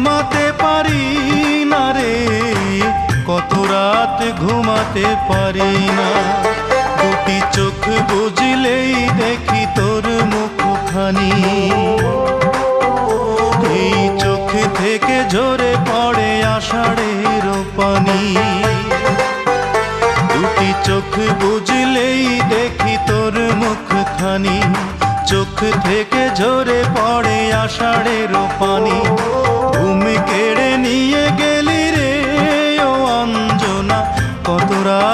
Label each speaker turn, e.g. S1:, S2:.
S1: ঘুমাতে পারি না রে। কত রাত ঘুমাতে পারি না। দুটি চোখ বুঝলেই দেখি তোর মুখখানি। এই চোখ থেকে ঝরে পড়ে আষাঢ়ের পানি। দুটি চোখ বুঝলেই দেখি তোর মুখখানি। চোখ থেকে ঝরে পড়ে আষাঢ়ের পানি।